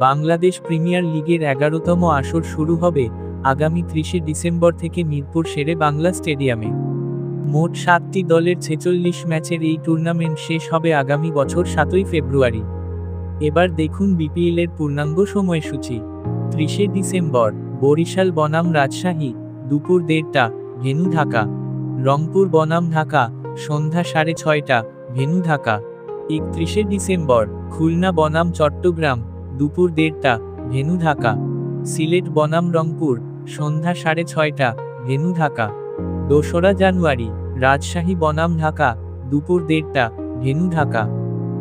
Bangladesh premier লিগের এগারোতম আসর শুরু হবে আগামী ত্রিশে ডিসেম্বর থেকে মিরপুর শেরে বাংলা স্টেডিয়ামে। মোট সাতটি দলের ছেচল্লিশ ম্যাচের এই টুর্নামেন্ট শেষ হবে আগামী বছর সাতই ফেব্রুয়ারি। এবার দেখুন বিপিএল এর পূর্ণাঙ্গ সময়সূচি। ত্রিশে ডিসেম্বর, বরিশাল বনাম রাজশাহী, দুপুর দেড়টা, ভেনু ঢাকা। রংপুর বনাম ঢাকা, সন্ধ্যা সাড়ে ছয়টা, ভেনু ঢাকা। একত্রিশে ডিসেম্বর, খুলনা বনাম চট্টগ্রাম দুপুর দেড়টা, ভেনু ঢাকা। সিলেট, বনাম, রংপুর, সন্ধ্যা সাড়ে ছয়টা, ভেনু ঢাকা। দোসরা জানুয়ারি, রাজশাহী, বনাম ঢাকা, দুপুর দেড়টা, ভেনু ঢাকা।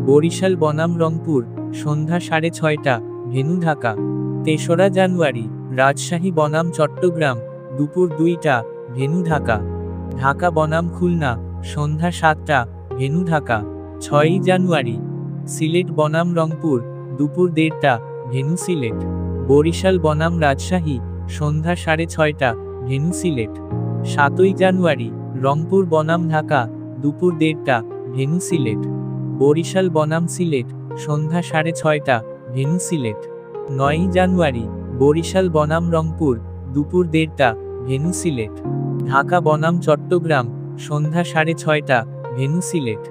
বরিশাল, বনাম, রংপুর, সন্ধ্যা সাড়ে ছয়টা, ভেনু ঢাকা। তেসরা জানুয়ারি, রাজশাহী, বনাম, চট্টগ্রাম, দুপুর দুইটা, ভেনু ঢাকা। ঢাকা, বনাম, খুলনা, সন্ধ্যা সাতটা, ভেনু ঢাকা। ছয়ই জানুয়ারি, সিলেট, বনাম, রংপুর দুপুর দেড়টা, ভেনু সিলেট। বরিশাল বনাম রাজশাহী, সন্ধ্যা সাড়ে ছয়টা, ভেনু সিলেট। সাতই জানুয়ারি, রংপুর বনাম ঢাকা, দুপুর দেড়টা, ভেনু সিলেট। বরিশাল বনাম সিলেট, সন্ধ্যা সাড়ে ছয়টা, ভেনু সিলেট। নয়ই জানুয়ারি, বরিশাল বনাম রংপুর, দুপুর দেড়টা, ভেনু সিলেট। ঢাকা বনাম চট্টগ্রাম, সন্ধ্যা সাড়ে ছয়টা, ভেনু সিলেট।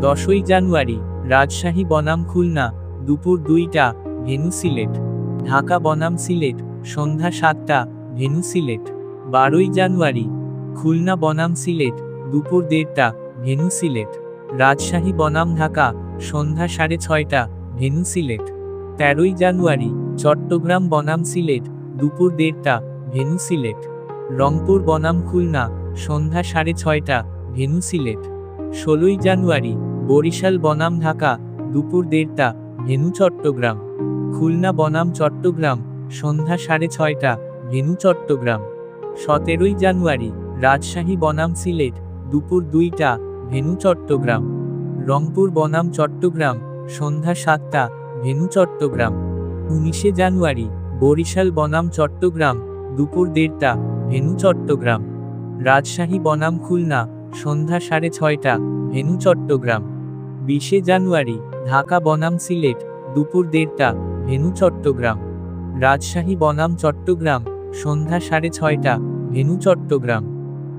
দশই জানুয়ারি, রাজশাহী বনাম খুলনা দুপুর দুইটা, ভেনু সিলেট। ঢাকা বনাম সিলেট, সন্ধ্যা সাতটা, ভেনু সিলেট। বারোই জানুয়ারি, খুলনা বনাম সিলেট, দুপুর দেড়টা, ভেনু সিলেট। রাজশাহী বনাম ঢাকা, সন্ধ্যা সাড়ে ছয়টা, ভেনু সিলেট। তেরোই জানুয়ারি, চট্টগ্রাম বনাম সিলেট, দুপুর দেড়টা, ভেনু সিলেট। রংপুর বনাম খুলনা, সন্ধ্যা সাড়ে ছয়টা, ভেনু সিলেট। ষোলোই জানুয়ারি, বরিশাল বনাম ঢাকা, দুপুর দেড়টা ভেনু চট্টগ্রাম। খুলনা বনাম চট্টগ্রাম, সন্ধ্যা সাড়ে ছয়টা, ভেনু চট্টগ্রাম। সতেরোই জানুয়ারি, রাজশাহী বনাম সিলেট, দুপুর দুইটা, ভেনু চট্টগ্রাম। রংপুর বনাম চট্টগ্রাম, সন্ধ্যা সাতটা, ভেনু চট্টগ্রাম। উনিশে জানুয়ারি, বরিশাল বনাম চট্টগ্রাম, দুপুর দেড়টা, ভেনু চট্টগ্রাম। রাজশাহী বনাম খুলনা, সন্ধ্যা সাড়ে ছয়টা, ভেনু চট্টগ্রাম। বিশে জানুয়ারি ঢাকা বনাম সিলেট, দুপুর দেড়টা, ভেনু চট্টগ্রাম। রাজশাহী বনাম চট্টগ্রাম, সন্ধ্যা সাড়ে ছয়টা, ভেনু চট্টগ্রাম।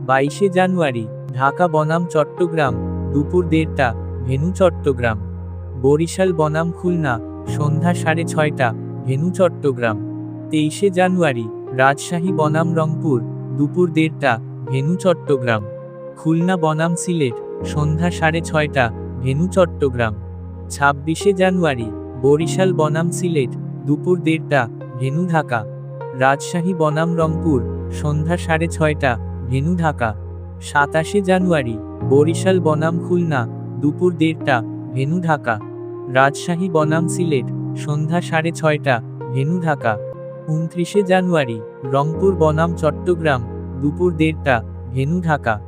বাইশে জানুয়ারি, ঢাকা বনাম চট্টগ্রাম, দুপুর দেড়টা, ভেনু চট্টগ্রাম। বরিশাল বনাম খুলনা, সন্ধ্যা সাড়ে ছয়টা, ভেনু চট্টগ্রাম। তেইশে জানুয়ারি, রাজশাহী বনাম রংপুর, দুপুর দেড়টা, ভেনু চট্টগ্রাম। খুলনা বনাম সিলেট, সন্ধ্যা সাড়ে ছয়টা, ভেনু চট্টগ্রাম। ছাব্বিশে জানুয়ারি, বরিশাল বনাম সিলেট, দুপুর দেড়টা, ভেনু ঢাকা। রাজশাহী বনাম রংপুর, সন্ধ্যা সাড়ে ছয়টা, ভেনু ঢাকা। সাতাশে জানুয়ারি, বরিশাল বনাম খুলনা, দুপুর দেড়টা, ভেনু ঢাকা। রাজশাহী বনাম সিলেট, সন্ধ্যা সাড়ে ছয়টা, ভেনু ঢাকা। উনত্রিশে জানুয়ারি, রংপুর বনাম চট্টগ্রাম, দুপুর দেড়টা, ভেনু ঢাকা।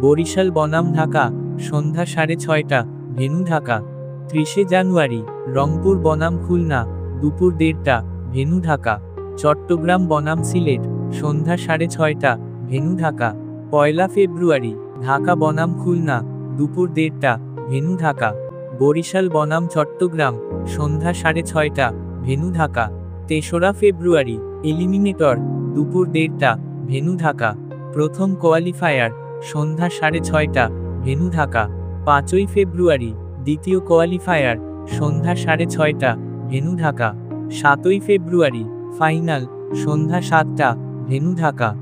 বরিশাল বনাম ঢাকা, সন্ধ্যা সাড়ে ছয়টা, ভেনু ঢাকা। ত্রিশে জানুয়ারি, রংপুর বনাম খুলনা, দুপুর দেড়টা, ভেনু ঢাকা। চট্টগ্রাম বনাম সিলেট, সন্ধ্যা সাড়ে ছয়টা, ভেনু ঢাকা। পয়লা ফেব্রুয়ারি, ঢাকা বনাম খুলনা, দুপুর দেড়টা, ভেনু ঢাকা। বরিশাল বনাম চট্টগ্রাম, সন্ধ্যা সাড়ে ছয়টা, ভেনু ঢাকা। তেসরা ফেব্রুয়ারি, এলিমিনেটর, দুপুর দেড়টা, ভেনু ঢাকা। প্রথম কোয়ালিফায়ার, সন্ধ্যা সাড়ে ছয়টা, ভেনু ঢাকা। পাঁচই ফেব্রুয়ারি দ্বিতীয় কোয়ালিফায়ার সন্ধ্যা সাড়ে ছয়টা ভেনু ঢাকা। সাতই ফেব্রুয়ারি ফাইনাল সন্ধ্যা সাতটা ভেনু ঢাকা।